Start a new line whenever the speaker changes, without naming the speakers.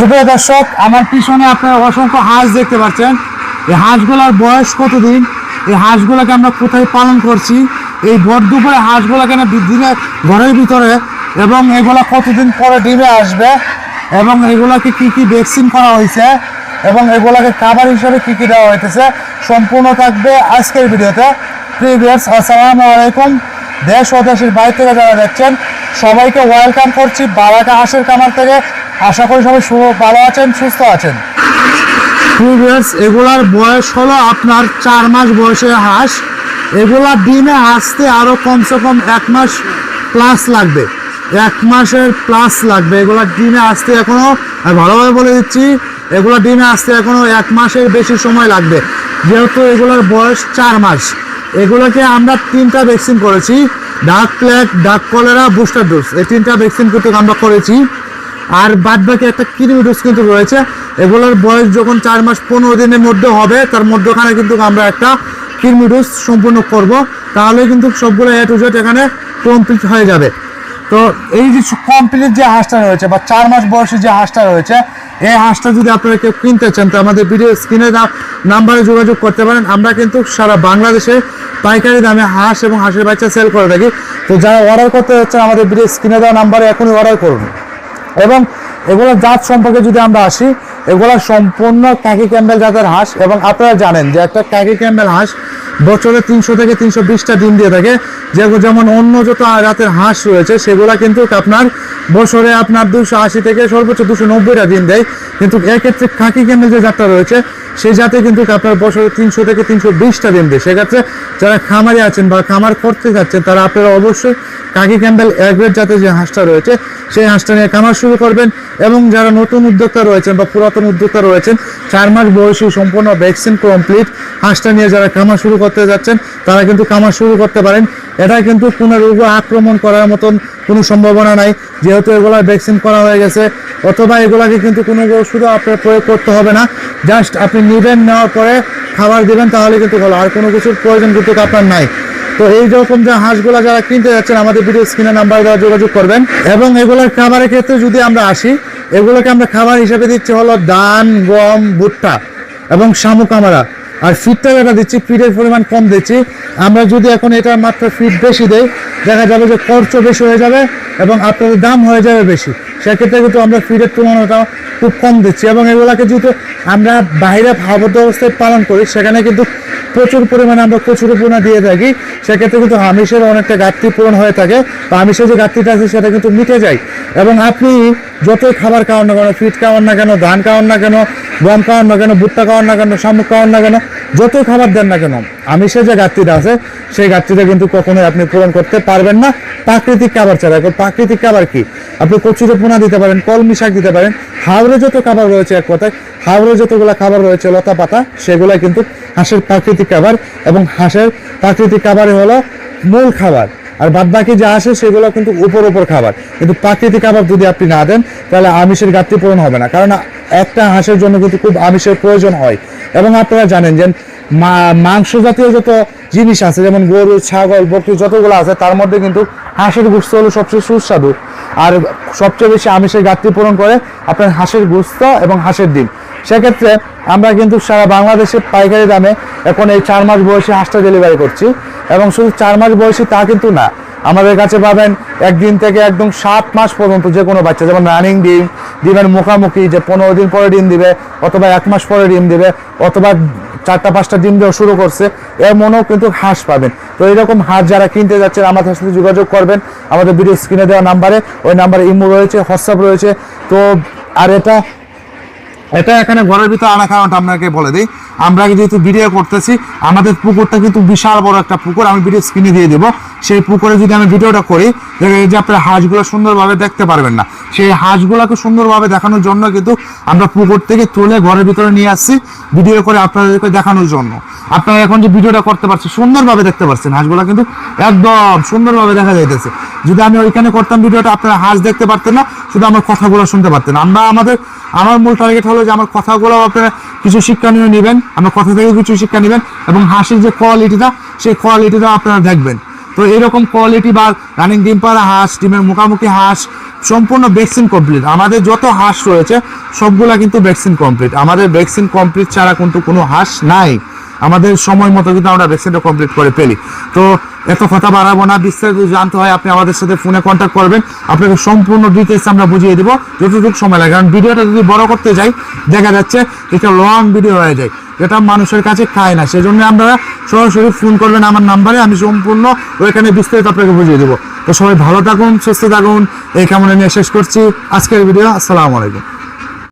সুপ্রিয় দর্শক, আমার পিছনে আপনারা অসংখ্য হাঁস দেখতে পাচ্ছেন। এই হাঁসগুলোর বয়স কতদিন? এই হাঁসগুলোকে আমরা কোথায় পালন করছি? এই ভর দুপুরে হাঁসগুলোকে না দিনে ঘরের ভিতরে এবং এগুলা কতদিন পরে ডিমে আসবে? এবং এগুলাকে কি কি ভ্যাকসিন করা হয়েছে? এবং এগুলাকে খাবার হিসাবে কি কি দেওয়া হইতেছে? সম্পূর্ণ থাকবে আজকের ভিডিওতে। প্রিভিয়াস আসসালামু আলাইকুম। দেশ ও দেশের বাইরে থেকে যারা দেখছেন, সবাইকে ওয়েলকাম করছি বারাকা হাঁসের কামার থেকে। আশা করি সবাই ভালো আছেন, সুস্থ আছেন। এগুলার বয়স হলো আপনার চার মাস বয়সের হাঁস। এগুলা ডিমে আসতে আরও কমসে কম এক মাস প্লাস লাগবে। এক মাসের প্লাস লাগবে। এগুলা ডিমে আসতে এখনও আমি ভালোভাবে বলে দিচ্ছি, এগুলা ডিমে আসতে এখনও এক মাসের বেশি সময় লাগবে। যেহেতু এগুলার বয়স চার মাস। এগুলোকে আমরা তিনটা ভ্যাকসিন করেছি ডাক প্লেট ডাক কলেরা বুস্টার ডোজ এই তিনটা ভ্যাকসিন কিন্তু আমরা করেছি। আর বাদ বাকি একটা কৃমি ডোজ কিন্তু রয়েছে। এগুলোর বয়স যখন চার মাস পনেরো দিনের মধ্যে হবে, তার মধ্যখানে কিন্তু আমরা একটা কৃমি ডোজ সম্পূর্ণ করব। তাহলে কিন্তু সবগুলো এ টু জেড এখানে কমপ্লিট হয়ে যাবে। তো এই যে কমপ্লিট যে হাঁসটা রয়েছে বা চার মাস বয়সী যে হাঁসটা রয়েছে, এই হাঁসটা যদি আপনারা কেউ কিনতে চান, তো আমাদের ভিডিও স্ক্রিনে নাম্বারে যোগাযোগ করতে পারেন। আমরা কিন্তু সারা বাংলাদেশে পাইকারি দামে হাঁস এবং হাঁসের বাচ্চা সেল করে থাকি। তো যারা অর্ডার করতে যাচ্ছেন, আমাদের ভিডিও স্ক্রিনে দেওয়া নাম্বারে এখনই অর্ডার করুন। এবং এগুলোর জাত সম্পর্কে যদি আমরা আসি, এগুলো সম্পূর্ণ ক্যাকি ক্যাম্বেল জাতের হাঁস এবং আপনারা জানেন যে একটা ক্যাকি ক্যাম্বেল হাঁস বছরে তিনশো থেকে তিনশো বিশটা ডিম দিয়ে থাকে। যেগুলো যেমন অন্য যত জাতের হাঁস রয়েছে, সেগুলো কিন্তু আপনার বছরে আপনার দুশো আশি থেকে সর্বোচ্চ দুশো নব্বইটা ডিম দেয়। কিন্তু এক্ষেত্রে খাকি ক্যাম্বেল যে জাতটা রয়েছে সেই জাতে কিন্তু আপনার বছরে তিনশো থেকে তিনশো বিশটা ডিম দেয়। সেক্ষেত্রে যারা খামারে আছেন বা খামার করতে যাচ্ছেন, তারা আপনারা অবশ্যই কাকি ক্যাম্বেল এগ্রেড জাতের যে হাঁসটা রয়েছে, সেই হাঁসটা নিয়ে খামার শুরু করবেন এবং যারা নতুন উদ্যোক্তা রয়েছেন বা পুরাতন উদ্যোক্তা রয়েছেন, চার মাস বয়সী সম্পূর্ণ ভ্যাকসিন কমপ্লিট হাঁসটা নিয়ে যারা খামার শুরু করতে যাচ্ছেন, তারা কিন্তু খামার শুরু করতে পারেন। এটা কিন্তু কোনো রোগ আক্রমণ করার মতন কোনো সম্ভাবনা নাই। যেহেতু এগুলা ভ্যাকসিন করা হয়ে গেছে, অথবা এগুলাকে কিন্তু কোনো ওষুধও আপনার প্রয়োগ করতে হবে না। জাস্ট আপনি নেবেন, নেওয়ার পরে খাবার দেবেন, তাহলে কিন্তু ভালো। আর কোনো কিছুর প্রয়োজন কিন্তু আপনার নাই। তো এই রকম যে হাঁসগুলা যারা কিনতে যাচ্ছেন, আমাদের ভিডিও স্ক্রিনে নাম্বার দেওয়া যোগাযোগ করবেন। এবং এগুলোর খাবারের ক্ষেত্রে যদি আমরা আসি, এগুলোকে আমরা খাবার হিসেবে দিচ্ছি হলো ধান গম, ভুট্টা এবং শামুক আমরা আর ফিডটা যেটা দিচ্ছি ফিডের পরিমাণ কম দিচ্ছি। আমরা যদি এখন এটা মাত্র ফিড বেশি দেই দেখা যাবে যে খরচ বেশি হয়ে যাবে এবং আপনাদের দাম হয়ে যাবে বেশি। সেক্ষেত্রে কিন্তু আমরা ফিডের তুলনাটা খুব কম দিচ্ছি এবং এগুলাকে যেহেতু আমরা বাইরে ভাবদ্ধ অবস্থায় পালন করি, সেখানে কিন্তু প্রচুর পরিমাণে আমরা কচুরি পোনা দিয়ে থাকি। সেক্ষেত্রে কিন্তু আমিষের অনেকটা ঘাটতি পূরণ হয়ে থাকে বা আমিষের যে ঘাটতিটা আছে সেটা কিন্তু মিটে যায়। এবং আপনি যতই খাবার খাওয়ান না কেন, ফিট খাওয়ান না কেন, ধান খাওয়ান না কেন, গম খাওয়ান না কেন, ভুট্টা খাওয়ান না কেন, শামুক খাওয়ান না কেন, যতই খাবার দেন না কেন আমিষের যে ঘাটতিটা আছে, সেই ঘাটতিটা কিন্তু কখনোই আপনি পূরণ করতে পারবেন না। প্রাকৃতিক খাবার ছাড়া। এখন প্রাকৃতিক খাবার কি? আপনি কচুরে পোনা দিতে পারেন কলমি শাক দিতে পারেন। হাওড়ে যত খাবার রয়েছে এক কথায়, হাওড়ে যতগুলো খাবার রয়েছে, লতা পাতা সেগুলো কিন্তু হাঁসের প্রাকৃতিক খাবার এবং হাঁসের প্রাকৃতিক খাবারই হলো মূল খাবার। আর বাদ বাকি যা আসে সেগুলো কিন্তু উপর উপর খাবার। কিন্তু প্রাকৃতিক খাবার যদি আপনি না দেন, তাহলে আমিষের ঘাটতি পূরণ হবে না। কারণ একটা হাঁসের জন্য কিন্তু খুব আমিষের প্রয়োজন হয়। এবং আপনারা জানেন যে মাংস জাতীয় যত জিনিস আছে, যেমন গরু, ছাগল, বকরি যতগুলো আছে, তার মধ্যে কিন্তু হাঁসের গুস্ত হলো সবচেয়ে সুস্বাদু। আর সবচেয়ে বেশি আমিষের ঘাটতি পূরণ করে আপনার হাঁসের গুস্ত এবং হাঁসের ডিম। সেক্ষেত্রে আমরা কিন্তু সারা বাংলাদেশে পাইকারি দামে এখন এই চার মাস বয়সে হাঁসটা ডেলিভারি করছি। এবং শুধু চার মাস বয়সী তা কিন্তু না। আমাদের কাছে পাবেন একদিন থেকে একদম সাত মাস পর্যন্ত যে কোনো বাচ্চা, যেমন রানিং ডিম, ডিমের মুখামুখি, যে পনেরো দিন পরে ডিম দিবে, অথবা এক মাস পরে ডিম দিবে, অথবা চারটা, পাঁচটা ডিম দেওয়া শুরু করছে, এমনও কিন্তু হাঁস পাবেন। তো এরকম হাঁস যারা কিনতে যাচ্ছেন, আমাদের সাথে যোগাযোগ করবেন। আমাদের ভিডিও স্ক্রিনে দেওয়া নাম্বারে ওই নাম্বারে ইমো রয়েছে হোয়াটসঅ্যাপ রয়েছে। তো, আর এটা এটা এখানে ঘরের ভিতরে আনা কারণটা আপনাকে বলে দিই। আমরা যেহেতু ভিডিও করতেছি, আমাদের পুকুরটা কিন্তু বিশাল বড় একটা পুকুর, আমি ভিডিও স্ক্রিনে দিয়ে দেবো। সেই পুকুরে যদি আমি ভিডিওটা করি যে আপনারা হাঁসগুলো সুন্দরভাবে দেখতে পারবেন না। সেই হাঁসগুলোকে সুন্দরভাবে দেখানোর জন্য কিন্তু আমরা পুকুর থেকে তুলে ঘরের ভিতরে নিয়ে আসছি ভিডিও করে আপনাদেরকে দেখানোর জন্য। আপনারা এখন যে ভিডিওটা করতে পারছেন, সুন্দরভাবে দেখতে পাচ্ছেন হাঁসগুলো কিন্তু একদম সুন্দরভাবে দেখা যাইতেছে। যদি আমি ওইখানে করতাম ভিডিওটা, আপনারা হাঁস দেখতে পারতেন না, শুধু আমার কথাগুলো শুনতে পারতেন। আমরা আমাদের আমার মূল টার্গেট হলো যে আমার কথাগুলো আপনারা কিছু শিক্ষা নিয়ে নেবেন আমার কথা থেকে কিছু শিক্ষা নেবেন এবং হাসির যে কোয়ালিটিটা সেই কোয়ালিটিটা আপনারা দেখবেন। তো এরকম কোয়ালিটি বা রানিং ডিম পাড়া হাঁস ডিমের মুখামুখি হাঁস, সম্পূর্ণ ভ্যাকসিন কমপ্লিট আমাদের যত হাঁস রয়েছে, সবগুলা কিন্তু ভ্যাকসিন কমপ্লিট আমাদের ভ্যাকসিন কমপ্লিট ছাড়া কিন্তু কোনো হাঁস নাই। আমাদের সময় মতো কিন্তু আমরা ভ্যাকসিনটা কমপ্লিট করে ফেলি। তো এত কথা বাড়াবো না, বিস্তারিত জানতে হয়, আপনি আমাদের সাথে ফোনে কন্ট্যাক্ট করবেন। আপনাকে সম্পূর্ণ ডিটেলস আমরা বুঝিয়ে দেবো, যতটুকু সময় লাগে। কারণ ভিডিওটা যদি বড় করতে যাই, দেখা যাচ্ছে এটা লং ভিডিও হয়ে যায়। যেটা মানুষের কাছে খায় না। সেজন্য আমরা সরাসরি ফোন করবেন আমার নাম্বারে আমি সম্পূর্ণ ওইখানে বিস্তারিত আপনাকে বুঝিয়ে দেবো। তো সবাই ভালো থাকুন, সুস্থ থাকুন। এই কামনা নিয়ে শেষ করছি। আজকের ভিডিও আসসালামু আলাইকুম।